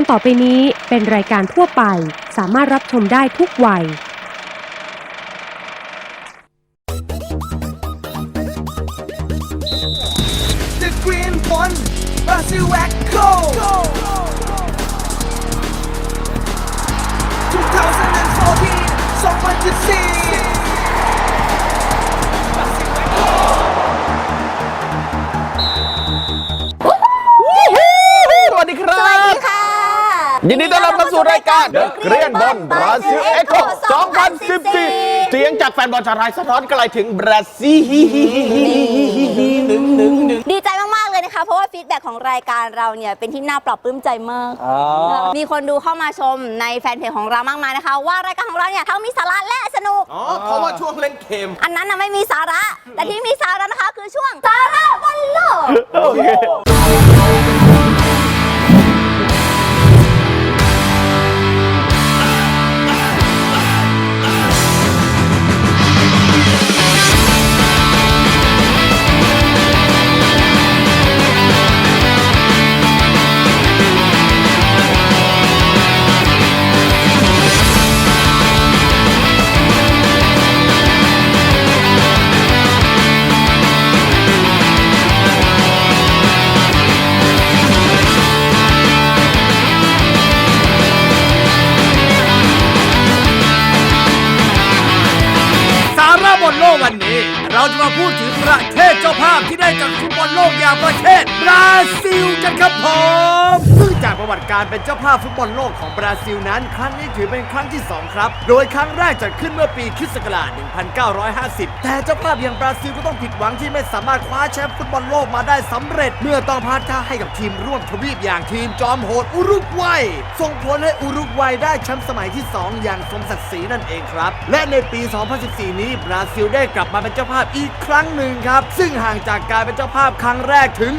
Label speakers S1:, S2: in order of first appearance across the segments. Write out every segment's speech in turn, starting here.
S1: การต่อไปนี้เป็นรายการทั่วไป สามารถรับชมได้ทุกวัย
S2: The Green One Brazil Echo 2014 2014
S3: ยินดีต้อนรับเข้าสู่รายการ The เกรียนบอลบราซิลเอ็กโค2014 เสียงจากแฟนบอลชาวไทยสะท้อนไกลถึงบราซิล
S4: ดีใจมาก ๆ เลยนะคะ เพราะว่าฟีดแบ็กของรายการเราเนี่ย เป็นที่น่าปรับปลื้มใจมาก มีคนดูเข้ามาชมในแฟนเพจของเรามากมายนะคะ ว่ารายการของเราเนี่ยทั้งมีสาระและสนุก
S3: อ๋อเพราะว่าช่วงเล่นเกม
S4: อันนั้นนะไม่มีสาระ แต่ที่มีสาระนะคะคือช่วงสาระบอลโลก
S3: โอเค
S5: วันนี้ เราจะมาพูดถึงประเทศเจ้าภาพที่ได้จัดฟุตบอลโลกอย่างประเทศบราซิลกันครับผมซึ่งจากประวัติการเป็นเจ้าภาพฟุตบอลโลกของบราซิลนั้น ครั้งนี้ถือเป็นครั้งที่ 2 ครับ โดยครั้งแรกจัดขึ้นเมื่อปีคริสต์ศักราช1950 แต่เจ้าภาพอย่างบราซิลก็ต้องผิดหวังที่ไม่สามารถคว้าแชมป์ฟุตบอลโลกมาได้สำเร็จ เมื่อต้องพลาดท่าให้กับทีมร่วมทวีปอย่างทีมจอมโหดอุรุกวัยส่งผลให้อุรุกวัยได้แชมป์สมัยที่ 2 อย่างสมศักดิ์ศรีนั่นเองครับ และในปี 2014 นี้บราซิลได้กลับมาเป็นเจ้าภาพอีกครั้งหนึ่งครับ ซึ่งห่างจากการเป็นเจ้าภาพครั้งแรกถึง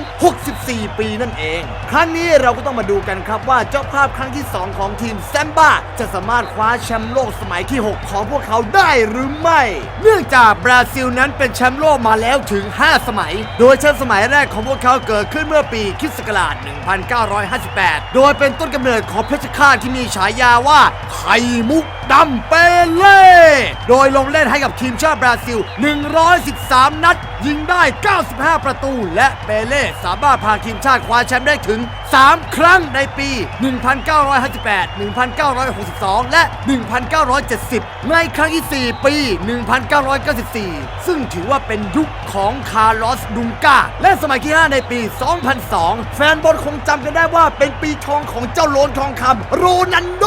S5: 64 ปีนั่นเอง ครั้งนี้เราก็ต้องมาดูกันครับว่าเจ้าภาพครั้งที่ 2 ของทีมแซมบ้าจะสามารถคว้าแชมป์โลกสมัยที่ 6 ของพวกเขาได้หรือไม่ เนื่องจากบราซิลนั้นเป็นแชมป์โลกมาแล้วถึง 5 สมัย โดยแชมป์สมัยแรกของพวกเขาเกิดขึ้นเมื่อปีคริสต์ศักราช1958 โดยเป็นต้นกำเนิดของเพชรฆาตที่มีฉายาว่าไข่มุก ดัมเปเล่ โดยลงเล่นให้กับทีมชาติบราซิล 113 นัดยิงได้ 95 ประตู และเปเล่สามารถพาทีมชาติคว้าแชมป์ได้ถึง 3 ครั้งในปี 1958 1962 และ 1970 ในครั้งที่ 4 ปี 1994 ซึ่งถือว่าเป็นยุคของคาร์ลอสดุงกา และสมัยที่ 5 ในปี 2002 แฟนบอลคงจำกันได้ว่าเป็นปีทองของเจ้าโลนทองคำโรนันโด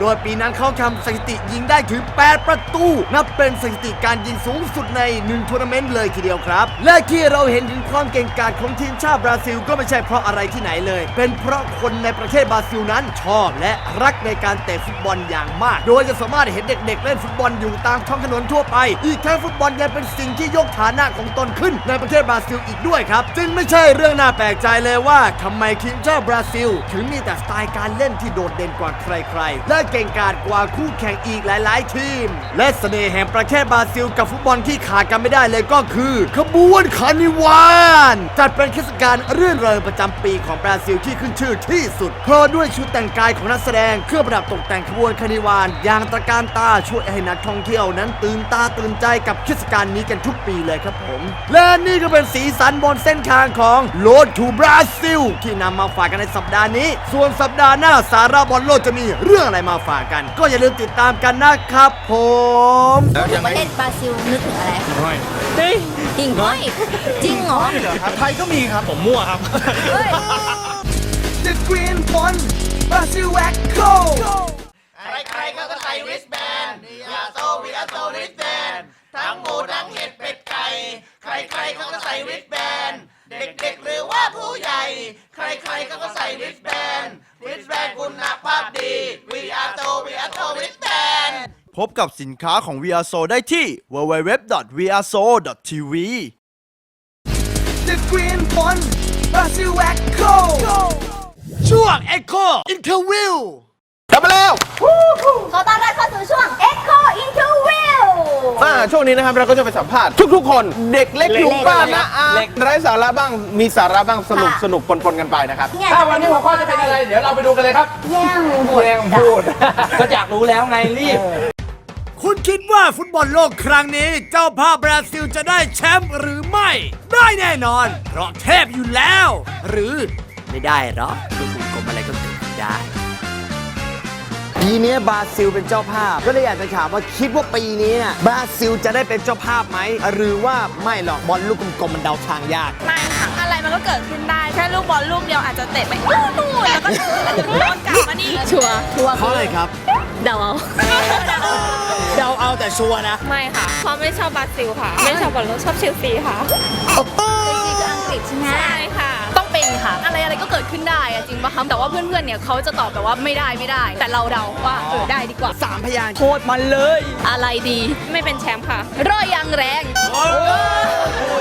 S5: โดยปีนั้นเขาทำสถิติยิงได้ถึง 8 ประตู นับเป็นสถิติการยิงสูงสุดในหนึ่งทัวร์นาเมนต์เลยทีเดียวครับและที่เราเห็นถึงความเก่งกาจของทีมชาติบราซิลก็ไม่ใช่เพราะอะไรที่ไหนเลย เป็นเพราะคนในประเทศบราซิลนั้นชอบและรักในการเตะฟุตบอลอย่างมาก โดยจะสามารถเห็นเด็ก ๆ เล่นฟุตบอลอยู่ตามท้องถนนทั่วไป อีกทั้งฟุตบอลยังเป็นสิ่งที่ยกฐานะของตนขึ้นในประเทศบราซิลอีกด้วยครับ จึงไม่ใช่เรื่องน่าแปลกใจเลยว่าทำไมทีมชาติบราซิล ถึงมีแต่สไตล์การเล่นที่โดดเด่นกว่าใครๆ และเก่งกาจกว่าคู่แข่งอีกหลาย ๆ ทีม และเสน่ห์แห่งประเทศบราซิล กับฟุตบอลที่ขาดกันไม่ได้เลยก็คือขบวนคาร์นิวานจัดเป็นเทศกาลรื่นเริงประจำปีของบราซิลที่ขึ้นชื่อที่สุดเพราะด้วยชุดแต่งกายของนักแสดงเครื่องประดับตกแต่งขบวนคาร์นิวานอย่างตระการตาช่วยให้นักท่องเที่ยวนั้นตื่นตาตื่นใจกับเทศกาลนี้กันทุกปีเลยครับผม และนี่ก็เป็นสีสันบนเส้นทางของ Road to Brazil ที่นำมาฝากกันในสัปดาห์นี้ ส่วนสัปดาห์หน้าสาระบอลโลกจะมีเรื่องอะไรมาฝากกัน ก็อย่าลืมติดตามกันนะครับผม
S3: แล้วยัง
S4: ป
S3: ไง
S4: ระเทศบราซิลนึกถึงอะไรคะ
S6: ห้อย
S4: จริงห้อยจริงเหรอ
S6: ไทยก็มีครับผมมั่วครับ
S4: เฮ้ย
S2: The Green One Brazil Echo
S3: ใครๆก็ใส่ริสแบนยาโซวิอาโซริสแบนทั้งหมูทั้งเห็ดเป็ดไก่ ใครๆเขาก็ใส่ริสแบนเด็กๆหรือว่าผู้ใหญ่ ใครๆเขาก็ใส่ริสแบนริสแบนคุณภาพดีวิอาโซวิอาโซริสแบน
S7: พบกับสินค้าของ VRSO ได้ที่ www.vrso.tv
S2: The Green One Brazil Echo
S5: ช่วง Echo Interview
S3: กลับมาแล้ว
S4: ขอต้อนรับเข้าสู่ช่วง Echo Interview
S3: อ่า
S8: ช่วงนี้นะครับเราก็จะไปสัมภาษณ์ทุกๆ คนเด็กเล็กลุงป้านะอาไร้สาระบ้างมีสาระบ้างสนุกสนุกปนๆกันไปนะครับ
S4: เนี่ย
S8: ถ้าวันนี้หัวข้อจะเป็นอะไร เดี๋ยวเราไปดูกันเลยครับ
S4: แย่งบท
S8: แย่งพูด
S6: ก็อยากรู้แล้วไงรีบ
S5: คุณคิดว่าฟุตบอลโลกครั้งนี้ เจ้าภาพบราซิลจะได้แชมป์หรือไม่ ได้แน่นอน เพราะเทพอยู่แล้ว หรือไม่ได้หรอกลูกกลมๆอะไรก็เกิดขึ้นได้
S9: ปีนี้บราซิลเป็นเจ้าภาพ ก็เลยอยากจะถามว่าคิดว่าปีนี้น่ะบราซิลจะได้เป็นเจ้าภาพไหม หรือว่าไม่หรอกบอลลูกกลมๆมันเดาทางยาก
S10: ไม่ค่ะอะไรมันก็เกิดขึ้นได้ แค่ลูกบอลลูกเดียวอาจจะเตะไปนู่นแล้วก็อาจจะโดนกลับมานี่ชัวร์ชัวร์
S9: เพราะอะไรครับ
S10: เดาเอา
S9: เดาเอาแต่ชัวร์นะ
S10: ไม่ค่ะเพราะไม่ชอบบราซิลค่ะ ไม่ชอบบอลลูกชอบเชลซีค่ะ
S4: นี่คืออังกฤษใช่ไหม
S10: ใช่ค่ะ ต้องเป็นค่ะ อะไรอะไรก็เกิดขึ้นได้อะจริงปะคะแต่ว่าเพื่อนๆเนี่ยเขาจะตอบแบบว่าไม่ได้ไม่ได้ แต่เราเดาว่าเออได้ดีกว่า
S9: สามพยางค์โคตรมันเลย
S10: อะไรดีไม่เป็นแชมป์ค่ะร่อยยางแรง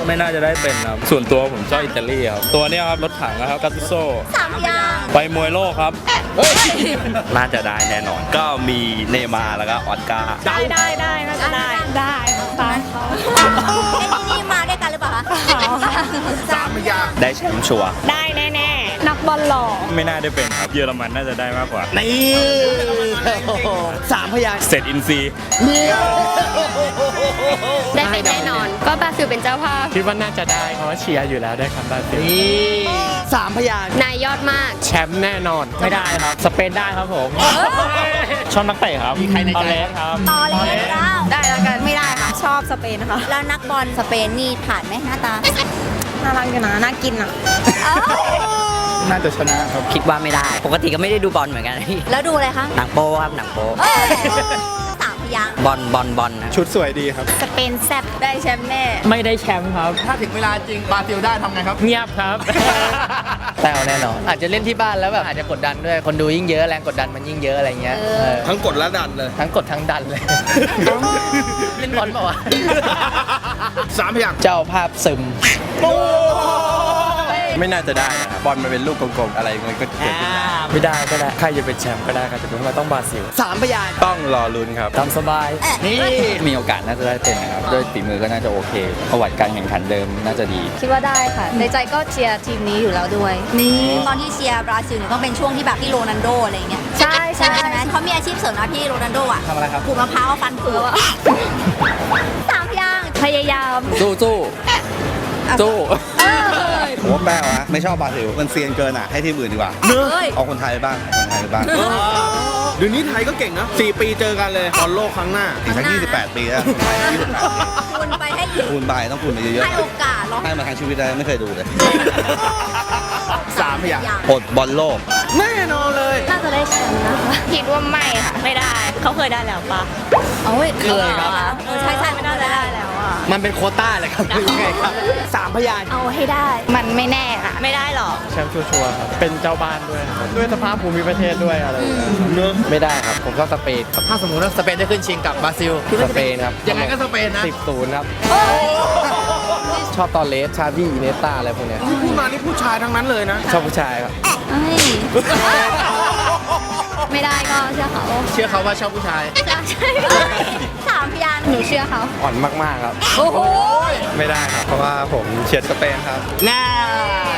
S6: ไม่น่าจะได้เป็นครับ ส่วนตัวผมชอบอิตาลีครับ ตัวเนี้ยครับรถถังนะครับกัตโซ
S4: สามพยางค์
S6: ไปมวยโลกครับ
S11: น่าจะได้แน่นอน ก็มีเนย์มาร์แล้วก็ออสการ์
S10: ได้ได้ได้น่าจะได้ได้ตามเขา
S4: แค่นี้นี่มาด้วยกันหรือเปล่าคะ สามพยางค์
S11: ได้แชมป์ชัวร์
S10: ได้แน่ๆนัก บอลหล่อ
S6: ไม่น่าได้เป็นครับ เยอรมันน่าจะได้มากกว่า
S9: นี่สามพยางค์
S6: เสร็จอินซีย์
S10: ได้เป็นแน่นอน ก็บราซิลเป็นเจ้าภาพ
S6: คิดว่าน่าจะได้เพราะว่าเชียร์อยู่แล้วได้ครับบราซิล
S9: นี่สามพยางค์
S10: นายยอดมาก
S6: แชมป์แน่นอน ไม่ได้ครับ สเปนได้ครับผมชอบนักเตะครับมีใครในใจครับ
S4: ต่อเลยแล้ว
S10: ได้แล้วกันไม่ได้ค่ะ ชอบสเปนค่ะ
S4: แล้วนักบอลสเปนนี่ผ่านไหมหน้าตา
S10: น่ารักอยู่นะ น่ากินอะ
S4: เอ้า
S8: น่าจะชนะครับ
S9: คิดว่าไม่ได้ ปกติก็ไม่ได้ดูบอลเหมือนกัน
S4: แล้วดูอะไรคะ
S9: หนังโป๊ครับหนังโป๊
S4: เอ้ยสามพยางค์
S9: บอลบอลบอลนะ
S8: ชุดสวยดีครับ
S10: สเปนแซ่บได้แชมป์แน่
S6: ไม่ได้แชมป์ครับ
S8: ถ้าถึงเวลาจริงบราซิลได้ทำไงครับ
S6: เงียบครับ
S12: แต้วแน่นอนอาจจะเล่นที่บ้านแล้วแบบอาจจะกดดันด้วย คนดูยิ่งเยอะแรงกดดันมันยิ่งเยอะอะไรเงี้ยเออ
S8: ทั้งกดและดันเลย
S12: ทั้งกดทั้งดันเลย เล่นบอลเปล่าวะ
S8: สามพยางค์
S12: เจ้าภาพซึม
S11: ไม่น่าจะได้นะครับบอลมันเป็นลูกกลมๆอะไรมันก็เกิดขึ้นได้
S6: ไม่ได้ก็ได้ ใครจะเป็นแชมป์ก็ได้ครับแต่เป็นว่าต้องบราซิล
S9: สามพยางค์
S11: ต้องรอลุ้นครับ
S6: ตามสบาย
S9: นี่
S11: มีโอกาสน่าจะได้เป็นนะครับด้วยฝีมือก็น่าจะโอเคประวัติการแข่งขันเดิมน่าจะดี
S10: คิดว่าได้ค่ะ ในใจก็เชียร์ทีมนี้อยู่แล้วด้วย
S4: นี่ตอนที่เชียร์บราซิลเนี่ยต้องเป็นช่วงที่แบบพี่โรนัลโดอะไรอย่างเงี้ย
S10: ใช่ใช่
S4: ใช่ไหมเขามีอาชีพเสริมนะพี่โรนัลโดอะ
S8: ทำอะไรครับ
S4: ขูดมะพร้าวฟันผุสามพยางค์
S10: พยายาม
S11: สู้สู้สู้
S10: เออ
S13: ผมว่าแป้วะไม่ชอบบราซิลมันเซียนเกินอะให้ทีมอื่นดีกว่า
S4: เฮ้ย
S13: เอาคนไทยบ้างเอาคนไทยบ้าง
S8: เดี๋ยวนี้ไทยก็เก่งนะ4ปีเจอกันเลยบอลโลกครั้งหน้า
S13: อีกสัก28 ปีแล้ว
S4: คูณไปให้อีก
S13: คูณไปต้องคูณไปเยอะ
S4: ให้โอกาสลอง
S13: ๆให้มาทั้งชีวิตได้ไม่เคยดูเลย
S8: สามพยางค์
S13: อดบอลโลก
S8: แน่นอนเลย
S10: น่าจะได้แชมป์นะคะคิดว่าไม่ค่ะ ไม่ได้ เขาเคยได้แล้วปะ
S4: โอ้ย
S9: เคยครับ
S4: เออใช่ใช่ไม่น่าจะได้แล้วอะ
S9: มันเป็นโควต้าเลยครับหรือไงครับสามพยางค์
S10: เอาให้ได้ มันไม่แน่ค่ะไม่ได้หรอก
S6: แชมป์ชัวร์ๆครับ เป็นเจ้าบ้านด้วยครับด้วยสภาพภูมิประเทศด้วยอะไรอย่างเงี้ย
S12: ไม่ได้ครับ ผมชอบสเปนครับถ้าสมมติว่าสเปนได้ขึ้นชิงกับบราซิลสเปนครับ
S8: ยังไงก็สเปนนะ
S12: สิบศูนย์ครับ ชอบตอนเลสชาบี้อิเนสตาอะไรพวกเนี้ย
S8: ที่พูดมานี่ผู้ชายทั้งนั้นเลยนะ
S12: ชอบผู้ชายครับ
S10: เอ้ยไม่ได้ก็เชื่อเขา
S12: เชื่อเขาว่าชอบผู้ชาย
S10: ใช่สามพ ยานหนูเชื่อเขา
S12: อ่อนมากๆครับ
S10: โอ้โห
S11: ไม่ได้ครับ เพราะว่าผมเชียร์สเปนครับ
S9: น่า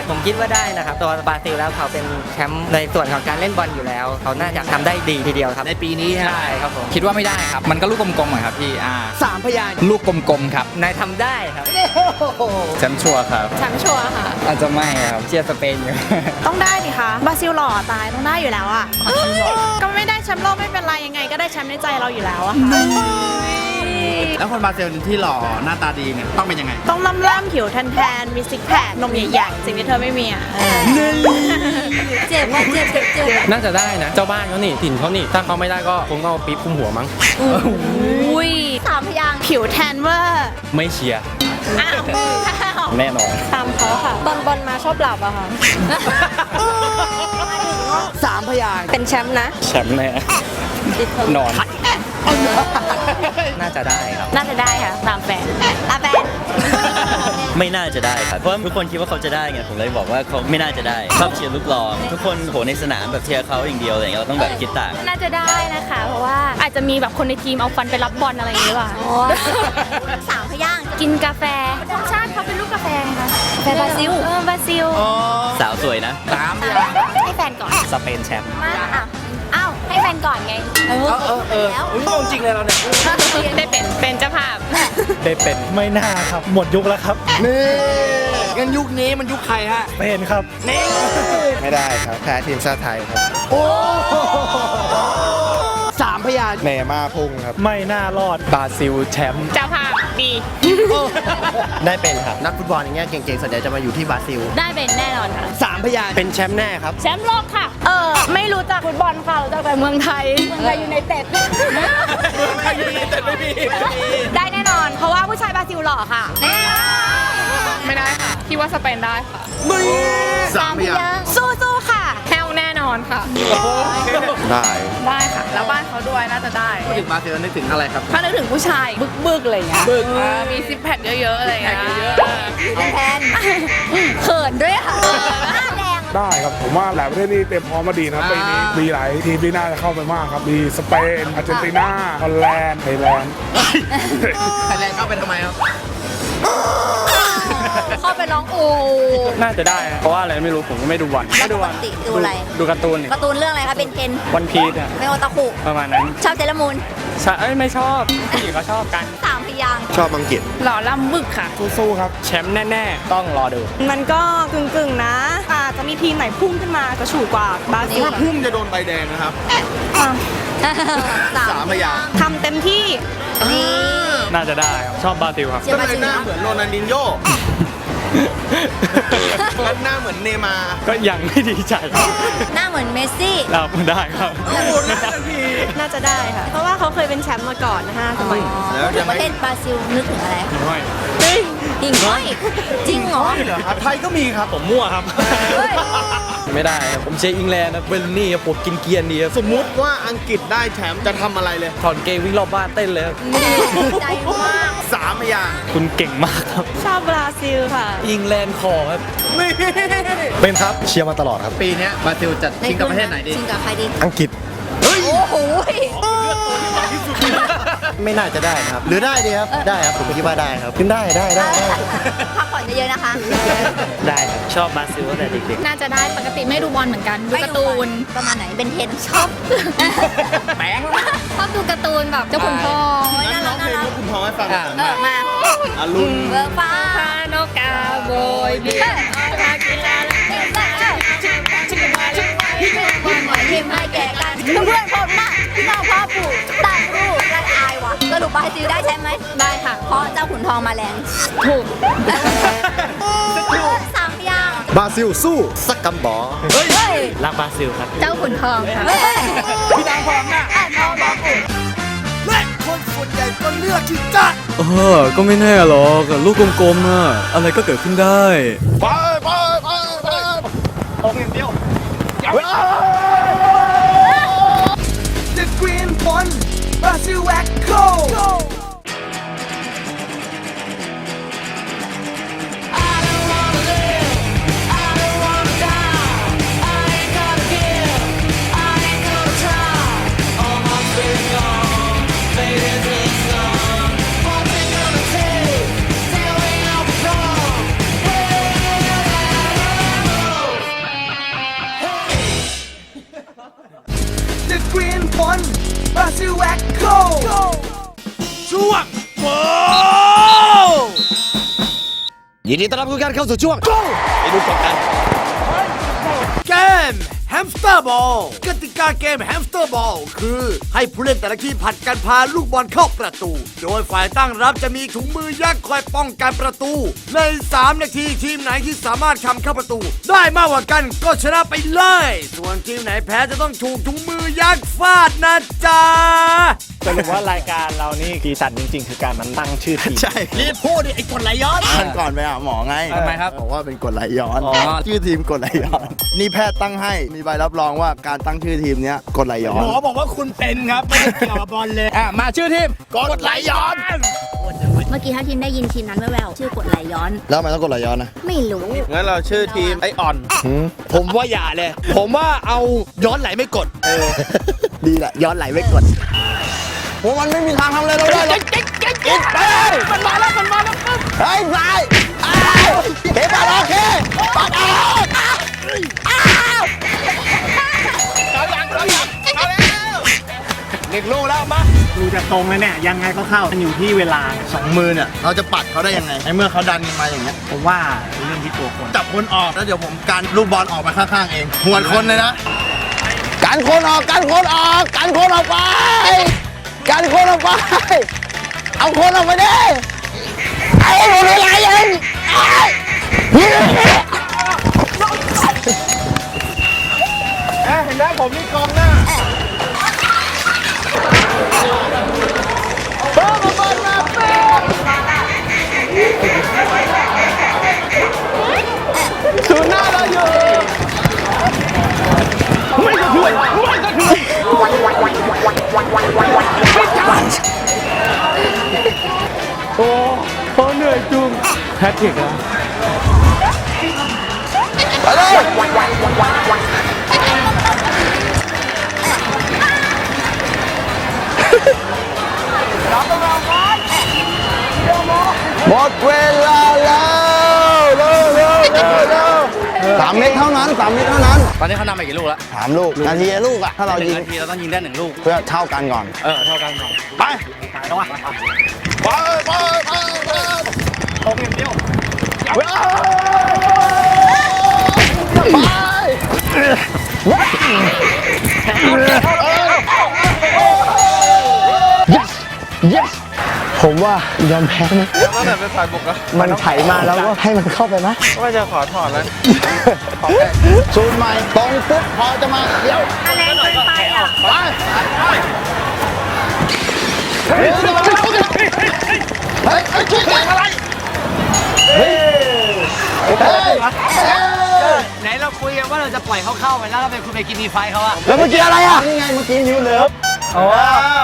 S12: ผมคิดว่าได้นะครับตัวบราซิลแล้วเขาเป็นแชมป์ในส่วนของการเล่นบอลอยู่แล้ว เขาน่าจะทำได้ดีทีเดียวครับ
S9: ในปีนี้ฮะ
S12: ใช่ครับผมคิดว่าไม่ได้ครับ มันก็ลูกกลมๆอะครับพี่อ่า
S9: สามพยางค์
S12: ลูกกลมๆครับนายทำได้ครับ
S11: แชมป์ชัวร์ครับ
S10: แชมป์ชัวร์ค่ะ
S12: อาจจะไม่ครับเชียร์สเปนอยู่
S10: ต้องได้ดิคะบราซิลหล่อตายต้องได้อยู่แล้วอะ ก็ไม่ได้แชมป์โลกไม่เป็นไรยังไง ก็ได้แชมป์ในใจเราอยู่แล้วอะค่ะ
S8: แล้วคนบราซิลที่หล่อหน้าตาดีเนี่ยต้องเป็นยังไง
S10: ต้องล่ำล่ำผิวแทนๆมีซิกแพคนมใหญ่ๆสิ่งที่เธอไม่มีอะเออ
S4: เจ็บว่าเจ็บเจ็บเจ็บ
S6: น่าจะได้นะ เจ้าบ้านเขานี่ถิ่นเขานี่ ถ้าเขาไม่ได้ก็คงต้องเอาปี๊บคุมหัวมั้ง
S10: อุ้ย
S4: สามพยางค์
S10: ผิวแทนเวอร์
S6: ไม่เชียร์
S10: อ้าว
S6: แน่นอน
S10: ตามเขาค่ะ บอลบอลมาชอบหลับอะค่ะ
S9: สามพยางค์
S10: เป็นแชมป์นะ
S6: แชมป์แน่นอน
S12: น่าจะได้ครับ
S10: น่าจะได้ค่ะ ตามแฟน
S4: ตาแฟน
S14: ไม่น่าจะได้ครับ เพราะว่าทุกคนคิดว่าเขาจะได้ไง ผมเลยบอกว่าเขาไม่น่าจะได้ชอบเชียร์ลูกรอง ทุกคนโหในสนามแบบเชียร์เขาอย่างเดียวอะไรอย่างเงี้ย เราต้องแบบคิดต่าง
S15: น่าจะได้นะคะ เพราะว่าอาจจะมีแบบคนในทีมเอาฟันไปรับบอลอะไรอย่างเงี้ยว่ะ
S4: โอ้ยสามพยางค์
S15: กินกาแฟธงชาติเขาเป็นลูกกาแฟไงคะ
S4: กาแฟบราซิล
S15: เออบราซิล
S14: สาวสวยนะ
S15: ให้แฟนก่อน
S14: สเปนแชมป์
S15: มาอะ อ้าวให้แฟนก่อนไง
S4: เออ เออเออแล้ว
S9: อุ้ยงงจริงเลยเราเนี่ย
S15: ได้เป็นเป็นเจ้าภาพ
S6: ได้เป็นไม่น่าครับ หมดยุคแล้วครับ
S9: นี่งั้นยุคนี้มันยุคใครฮะ
S6: เป็นครับ
S9: นี่
S7: ไม่ได้ครับแพ้ทีมชาติไทยครับ
S9: โอ้สามพยางค์
S7: เนย์มาร์พุ่งครับ
S6: ไม่น่ารอดบราซิลแชมป์
S15: เจ้าภาพ ดี
S9: ได้เป็นครับ นักฟุตบอลอย่างเงี้ยเก่งๆส่วนใหญ่จะมาอยู่ที่บราซิล
S15: ได้เป็นแน่นอนค่ะ
S9: สามพยางค์เป็นแชมป์แน่ครับ
S15: แชมป์โลกค่ะ เออ ไม่รู้จักฟุตบอลค่ะ รู้จักแต่เมืองไทย เมืองไทยอยู่ในเต็ด
S9: ใครอยู่ในเต็ดไม่มี
S15: ได้แน่นอน เพราะว่าผู้ชายบราซิลหล่อค่ะไม่ได้ค่ะ คิดว่าสเปนได้ค่ะ
S7: สามพยางค์
S15: สู้ๆค่ะแฮวแน่นอนค่ะ
S7: ได้
S15: ได้ค่ะ แล้วบ้านเขาด้วยน่าจะได้
S9: พูดถึงบราซิลนึกถึงอะไรครับ
S15: ถ้านึกถึงผู้ชายบึกบึกๆอะไรอย่างเงี้ย
S9: บึก
S15: อ่ามีซิปแพคเยอะๆอะไรอย่างเงี้ย
S4: แทนเขินด้วยค่ะหน้าแดง
S16: ได้ครับ ผมว่าหลายประเทศนี่เตรียมพร้อมมาดีนะปีนี้มีหลายทีมที่น่าจะเข้าไปมากครับ มีสเปน อาร์เจนตินาฮอลแลนด์ไทยแลนด์
S9: ไทยแลนด์เข้าไปทำไมครับ
S4: เข้าไปร้องโอ้
S6: น่าจะได้นะเพราะว่าอะไรไม่รู้ผมก็ไม่ดูบอล
S4: แล้ว
S6: ไม่ดู
S4: ป
S6: บอกล
S4: ติดูอะไร
S6: ดูการ์ตูน
S4: การ์ตูนเรื่องอะไรคะเป็นเทน
S6: วันพีซอะ
S4: ไม่โอตาคุ
S6: ประมาณนั้น
S4: ชอบเซเลอรามูน
S6: ใช่เอ้ยไม่ชอบผู้หญิงก็ชอบกัน
S4: สามพยางค์
S7: ชอบอังกฤษ
S15: หล่อล่ำบึกค่ะ
S16: สู้ๆครับ
S6: แชมป์แน่ ๆ ต้องรอดู
S15: มันก็กึ่งๆนะ อาจจะมีทีมไหนพุ่งขึ้นมาจะฉูดกว่าบราซิล
S8: ถ้าพุ่งจะโดนใบแดงนะครับ
S7: สามพยางค์
S15: ทำเต็มที่
S4: นี่
S6: น่าจะได้ครับชอบบราซิลครับ
S4: เชียร์
S8: ก็
S4: บรา
S8: เลย
S4: ซิล
S8: หน้า
S4: นะ
S8: เหมือนโรนัลดินโญ่ งั้นหน้าเหมือนเนย์มาร์
S6: ก็ยังไม่ดีใจครับ
S4: หน้าเหมือนเมสซี่
S6: รับได้ครับ
S15: น่าจะได้ค่ะ เพราะว่าเขาเคยเป็นแชมป์มาก่อนนะฮะสมัย
S8: แล้วจะ
S4: ป
S8: ไม่
S4: ระเทศบราซิลนึกถึงอะไร
S6: ไม่
S4: จริงเหรอจริงเหรอ
S8: ไทยก็มีครับ
S6: ผมมั่วครับ
S4: เฮ้ย
S6: ไม่ได้ครับผมเชียร์อิงแลนด์นะเวลนี่ผมกินเกียร์ดีครับ
S8: สมมุติว่าอังกฤษได้แชมป์จะทำอะไรเลย
S6: ถอนเกงวิ่งรอบบ้านเต้นเลยครับ
S4: ใจมาก
S8: สามพยางค์
S6: คุณเก่งมากครับ
S15: ชอบบราซิลค่ะ
S6: อิงแลนด์คอครับ
S8: นี่
S7: เป็นครับเชียร์มาตลอดครับ
S9: ปีเนี้ยบราซิลจะชิงกับประเทศไหนดี
S4: ชิงกับใครดี
S7: อังกฤษ
S4: โอ้โห
S7: ไม่น่าจะได้ครับ หรือได้ดีครับ ได้ครับ ผมคิดว่าได้ครับ ขึ้นได้ได้ได้ได้
S4: พักผ่อนเยอะๆนะคะ
S6: ได้ครับชอบบราซิลตั้งแต่เด็ก
S15: น่าจะได้ปกติไม่ดูบอลเหมือนกันดูการ์ตูน
S4: ประมาณไหนเป็นเทนชอบ
S8: แปลง
S15: ชอบดูการ์ตูนแบบเจ้าขุนทอง
S4: โอ้ย
S8: งั้
S4: น่าน
S8: ร้
S4: รั
S8: อกงเพล
S4: น่างรัก
S8: คุณท้องให้ฟังหน่อย
S4: เออมา
S8: อารุณ
S4: เบอร์ฟ้า
S15: พานกกาโบยบินพากีฬาและ
S4: เทีมให้แก่กันเพื่อนๆผมน่ะพี่น้องพ่อปู่ต่างรู สรุปบราซิลได้ใช่ไหม
S15: ได้ค่ะ
S4: เพราะเจ้าขุนทองมาแรง
S15: ถูก
S4: สามอย่าง
S7: บราซิลสู้สักกำบอ
S4: เฮ้ย
S6: ๆรักบราซิลครับ
S15: เจ้าขุนทองค่ะ
S4: เฮ้ยพี่น้องผมน่ะทองบอกปู่
S5: และคนส่วนใหญ่ก็เลือกที่จะ
S14: เออก็ไม่แน่หรอกลูกกลมๆอะอะไรก็เกิดขึ้นได้
S8: ไปไปไปไป
S2: The Green One Brazil Echo 'The
S9: ดีต้อนรับทุกท่านเข้าสู่ช่วงไปดูกัน
S5: เกมแฮมสเตอร์บอลกติกาเกมแฮมสเตอร์บอลคือให้ผู้เล่นแต่ละทีมผัดกันพาลูกบอลเข้าประตู โดยฝ่ายตั้งรับจะมีถุงมือยักษ์คอยป้องกันประตู ใน 3 นาทีทีมไหนที่สามารถทำเข้าประตู ได้มากกว่ากันก็ชนะไปเลย ส่วนทีมไหนแพ้จะต้องถูกถุงมือยักษ์ฟาดนะจ๊ะ
S6: สรุปว่ารายการเรานี่กีสันจริง ๆ คือการมันตั้งชื่อทีม
S7: ใช่
S9: รีบพูดดิไอ้คนไหลย้อน
S7: วันก่อนไปหาหมอไง
S6: ทำไมครับ
S7: บอกว่าเป็นกรดไหลย้อน
S6: อ๋อ
S7: ชื่อทีมกรดไหลย้อน นี่แพทย์ตั้งให้มีใบรับรองว่าการตั้งชื่อทีมเนี้ยกรดไหลย้อน
S6: หมอบอกว่าคุณเป็นครับไม่ได้เกี่ยวกับบอลเลยอะมาชื่อทีม
S7: กรดไหลย้อน
S4: เมื่อกี้ถ้าทีมได้ยินทีมนั้นแว่วๆชื่อกดไหลย้อน
S7: แล้วทำไมต้องกดไหลย้อนนะ
S4: ไม่รู้
S8: งั้นเราชื่อทีมไออ่อน
S9: ผมว่าอย่าเลย ผมว่าเอาย้อนไหลไม่กด
S7: ดีแหละย้อนไหลไว้กด พวกมันไม่มีทางทำอะไรเราได้หรอกไป มันมาแล้ว มันมาแล้วเฮ้ยสายอ้าวเฮ้ยปาดออกเคปาดออก
S8: เด็กลูกแล้วมา
S5: ดูจะตรงเลยเนี่ยยังไงก็เข้ามันอยู่ที่เวลา
S7: สองมือเนี่ยเราจะปัดเขาได้ยังไงในเมื่อเขาดันกันมาอย่างเงี้ย
S5: ผมว่าเรื่องที่ตัวคน
S7: จับคนออกแล้วเดี๋ยวผมการลูกบอลออกมาข้างๆเองหวดคนเลยนะการคนออกการคนออกการคนออกไป การคนออกไป เอาคนออกไปดิไอ้หมดเวลายังไอ้
S8: เห็นไหมผมนี่กองหน้าศูนย์หน้าเราอยู่ ไม่กระช่วยไม่กระช่โอ้โหเหนื่อยจุงแพทริกอะ
S7: ไปเลยหมดเวลาแล้วเร็วเร็วเร็ว สามเมตรเท่านั้นสามเมตรเท่านั้น
S6: ตอนนี้เขานำไปกี่ลูกแล้ว
S7: สามลูกนาทีละลูกอะถ้าเรา
S6: หนึ่
S7: ยิ
S6: ง
S7: ง
S6: นาทีเราต้องยิงได้หนึ่งลูก
S7: เพื่อเท่ากันก่อน
S6: เออเท่ากันก่อน
S7: ไป
S6: ไปแล้ววะ
S7: ไปไปไปไป
S6: ตรงอย่างเดียว
S7: yes ว่ายอมแพ้ไหม
S8: ตั้งแต่เป็นฝ่ายบุกแล้ว
S7: มันไถมาแล้วก็ให้มันเข้าไปไหม
S8: ว่าจะขอถอดแล้ว
S7: ซูนใหม่ตรงปุ๊บพอจะมาเดี๋ยว
S4: อะไรเกินไปอะ
S7: ไปเฮ้ยเฮ้ยช่วยกันอะไรเฮ้ยเฮ้ย
S12: ไหนเราคุยกันว่าเราจะปล่อยเขาเข้าไปแล้วเราไปคุณไปกินมีไฟเขาอะ
S7: แล้วเมื่อกี้อะไรอะนี่ไงเมื่อกี้นิ้วเลิฟอ๋อ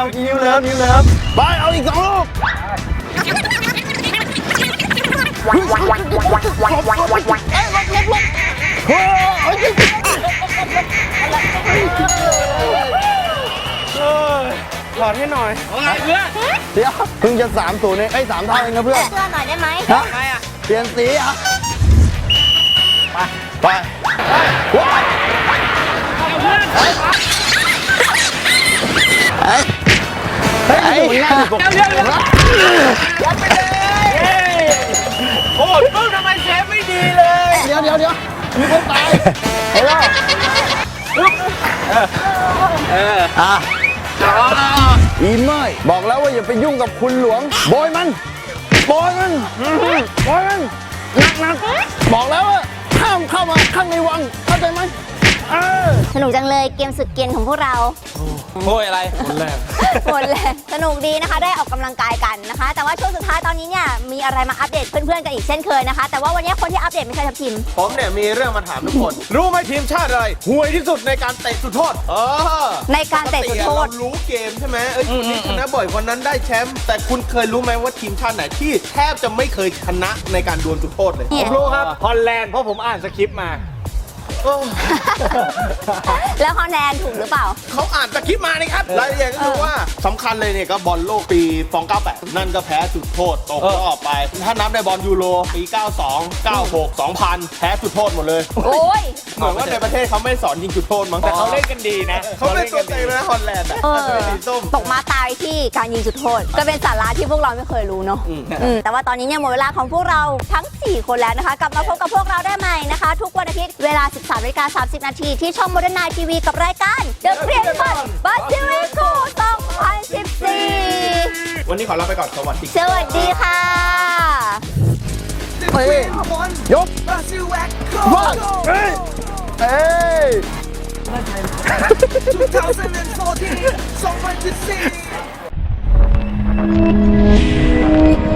S7: เมื่อกี้นิ้วเลิฟนิ้วเลิฟไปเอาอีกสองลูก
S8: ดี๋ย
S7: วเพิ่งจะสามศูนย์เองไอ้ยสามเท่าเองนะเพื่อน
S4: เสื้อหน่อยได้ไหม
S7: ฮะเปลี่ยนสีอะไป ไปว้ายเฮ้ยเฮ้ยเฮ้ยง่ายกว่า
S8: โอ้ยมึงทำไมเซฟไม่ดีเลย
S7: เดี๋ยวเดี๋ยวเดี๋ยวมีคนตายเห็นไหมอะอีเอีมยบอกแล้วว่าอย่าไปยุ่งกับคุณหลวง โบยมัน โบยมันบอหือโบยมัน หนักหนักบอกแล้วว่าห้ามเข้ามาข้างในวังเข้าใจไหม เออ
S4: สนุกจังเลยเกมสุดเกรียนของพวกเรา
S6: โอ้ยอะไร
S4: หมดเลยสนุกดีนะคะ ได้ออกกำลังกายกันนะคะ แต่ว่าช่วงสุดท้ายตอนนี้เนี่ยมีอะไรมาอัปเดตเพื่อนๆกันอีกเช่นเคยนะคะ แต่ว่าวันนี้คนที่อัปเดตไม่ใช่ทัพทิม
S8: ผมเนี่ยมีเรื่องมาถามทุกคน รู้ไหมทีมชาติอะไรห่วยที่สุดในการเตะจุดโทษเออ
S4: ในการเตะจุดโทษ
S8: เรารู้เกมใช่ไหมเอ้ยคนนี้ชนะบ่อยคนนั้นได้แชมป์แต่คุณเคยรู้ไหมว่าทีมชาติไหนที่แทบจะไม่เคยชนะในการดวลจุดโทษเลย
S4: เนี่ย
S5: ผมรู้ครับฮอลแลนด์เพราะผมอ่านสคริปต์มา
S4: แล้วคะแนนถูกหรือเปล่า
S8: เขาอ่านสคริปต์มานี่ครับรายละเอียดก็คือว่าสำคัญเลยเนี่ยก็บอลโลกปี 298 นั่นก็แพ้จุดโทษตกรอบไป ถ้านับในบอลยูโรปี 92 96 2000 แพ้จุดโทษหมดเลย
S4: โอ้ย
S8: เหมือนว่าในประเทศเขาไม่สอนยิงจุดโทษมั้ง
S5: แต่เขาเล่นกันดีนะ
S8: เขาเป็นตัวเต็งนะฮอลแลนด์อะ
S4: เออ
S8: เป็นสีส้ม
S4: ตกมาตายที่การยิงจุดโทษ ก็เป็นสาระที่พวกเราไม่เคยรู้เนาะอืมแต่ว่าตอนนี้เนี่ยหมดเวลาของพวกเราทั้ง 4 คนแล้วนะคะ กลับมาพบกับพวกเราได้ใหม่นะคะ ทุกวันอาทิตย์เวลา3นาฬิกา30 นาที ที่ช่องโมเดิร์นไนทีวีกับรายการ The c r e a t o r b a s i l i c o 2014
S8: วันนี้ขอลาไปก่อน สวัสดี
S4: สวัสดีค่ะ
S2: เฮ้ย
S7: ยก
S2: บราซิลแว
S7: กโคเฮ้ยเฮ้ย
S2: 2014 2014